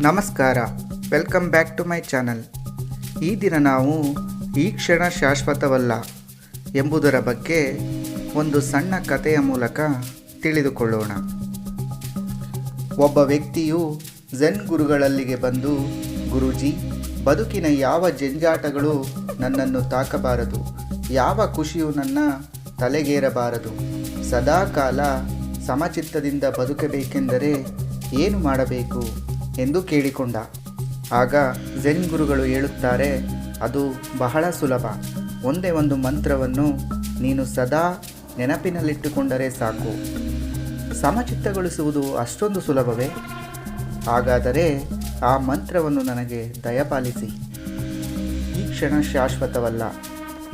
ನಮಸ್ಕಾರ. Welcome back to my channel ಈ ದಿನ ನಾವು ಈ ಕ್ಷಣ ಶಾಶ್ವತವಲ್ಲ ಎಂಬುದರ ಬಗ್ಗೆ ಒಂದು ಸಣ್ಣ ಕಥೆಯ ಮೂಲಕ ತಿಳಿದುಕೊಳ್ಳೋಣ. ಒಬ್ಬ ವ್ಯಕ್ತಿಯು ಝೆನ್ ಗುರುಗಳಲ್ಲಿಗೆ ಬಂದು, ಗುರುಜಿ, ಬದುಕಿನ ಯಾವ ಜಂಜಾಟಗಳು ನನ್ನನ್ನು ತಾಕಬಾರದು? ಯಾವ ಖುಷಿಯು ನನ್ನ ತಲೆಗೇರಬಾರದು? ಸದಾಕಾಲ ಸಮಚಿತ್ತದಿಂದ ಬದುಕಬೇಕೆಂದರೆ ಏನು ಮಾಡಬೇಕು? ಎಂದು ಕೇಳಿಕೊಂಡ. ಆಗ ಝೆನ್ ಗುರುಗಳು ಹೇಳುತ್ತಾರೆ, ಅದು ಬಹಳ ಸುಲಭ. ಒಂದೇ ಒಂದು ಮಂತ್ರವನ್ನು ನೀನು ಸದಾ ನೆನಪಿನಲ್ಲಿಟ್ಟುಕೊಂಡರೆ ಸಾಕು. ಸಮಚಿತ್ತಗೊಳಿಸುವುದು ಅಷ್ಟೊಂದು ಸುಲಭವೇ? ಹಾಗಾದರೆ ಆ ಮಂತ್ರವನ್ನು ನನಗೆ ದಯಪಾಲಿಸಿ. ಈ ಕ್ಷಣ ಶಾಶ್ವತವಲ್ಲ,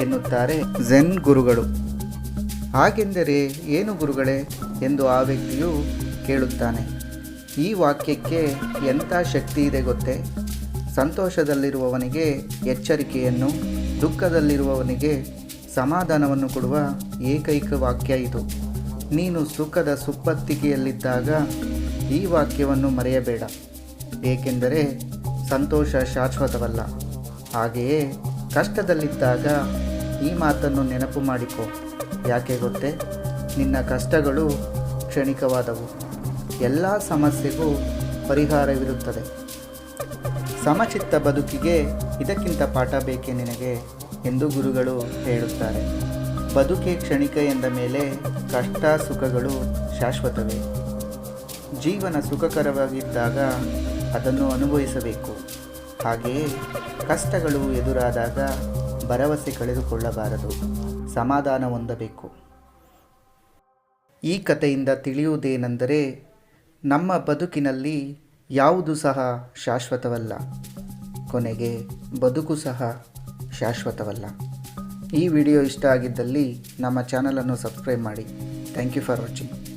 ಎನ್ನುತ್ತಾರೆ ಝೆನ್ ಗುರುಗಳು. ಹಾಗೆಂದರೆ ಏನು ಗುರುಗಳೇ? ಎಂದು ಆ ವ್ಯಕ್ತಿಯು ಕೇಳುತ್ತಾನೆ. ಈ ವಾಕ್ಯಕ್ಕೆ ಎಂಥ ಶಕ್ತಿ ಇದೆ ಗೊತ್ತೇ? ಸಂತೋಷದಲ್ಲಿರುವವನಿಗೆ ಎಚ್ಚರಿಕೆಯನ್ನು, ದುಃಖದಲ್ಲಿರುವವನಿಗೆ ಸಮಾಧಾನವನ್ನು ಕೊಡುವ ಏಕೈಕ ವಾಕ್ಯ ಇದು. ನೀನು ಸುಖದ ಸುಪ್ಪತ್ತಿಗೆಯಲ್ಲಿದ್ದಾಗ ಈ ವಾಕ್ಯವನ್ನು ಮರೆಯಬೇಡ. ಏಕೆಂದರೆ ಸಂತೋಷ ಶಾಶ್ವತವಲ್ಲ. ಹಾಗೆಯೇ ಕಷ್ಟದಲ್ಲಿದ್ದಾಗ ಈ ಮಾತನ್ನು ನೆನಪು ಮಾಡಿಕೊ. ಯಾಕೆ ಗೊತ್ತೇ? ನಿನ್ನ ಕಷ್ಟಗಳು ಕ್ಷಣಿಕವಾದವು. ಎಲ್ಲ ಸಮಸ್ಯೆಗೂ ಪರಿಹಾರವಿರುತ್ತದೆ. ಸಮಚಿತ್ತ ಬದುಕಿಗೆ ಇದಕ್ಕಿಂತ ಪಾಠ ಬೇಕೇ ನಿನಗೆ ಎಂದು ಗುರುಗಳು ಹೇಳುತ್ತಾರೆ. ಬದುಕೆ ಕ್ಷಣಿಕ ಎಂದ ಮೇಲೆ ಕಷ್ಟ ಸುಖಗಳು ಶಾಶ್ವತವೇ. ಜೀವನ ಸುಖಕರವಾಗಿದ್ದಾಗ ಅದನ್ನು ಅನುಭವಿಸಬೇಕು. ಹಾಗೆಯೇ ಕಷ್ಟಗಳು ಎದುರಾದಾಗ ಭರವಸೆ ಕಳೆದುಕೊಳ್ಳಬಾರದು. ಸಮಾಧಾನ ಹೊಂದಬೇಕು. ಈ ಕಥೆಯಿಂದ ತಿಳಿಯುವುದೇನೆಂದರೆ ನಮ್ಮ ಬದುಕಿನಲ್ಲಿ ಯಾವುದು ಸಹ ಶಾಶ್ವತವಲ್ಲ. ಕೊನೆಗೆ ಬದುಕು ಸಹ ಶಾಶ್ವತವಲ್ಲ. ಈ ವಿಡಿಯೋ ಇಷ್ಟ ಆಗಿದ್ದಲ್ಲಿ ನಮ್ಮ ಚಾನಲನ್ನು ಸಬ್ಸ್ಕ್ರೈಬ್ ಮಾಡಿ. Thank you for watching.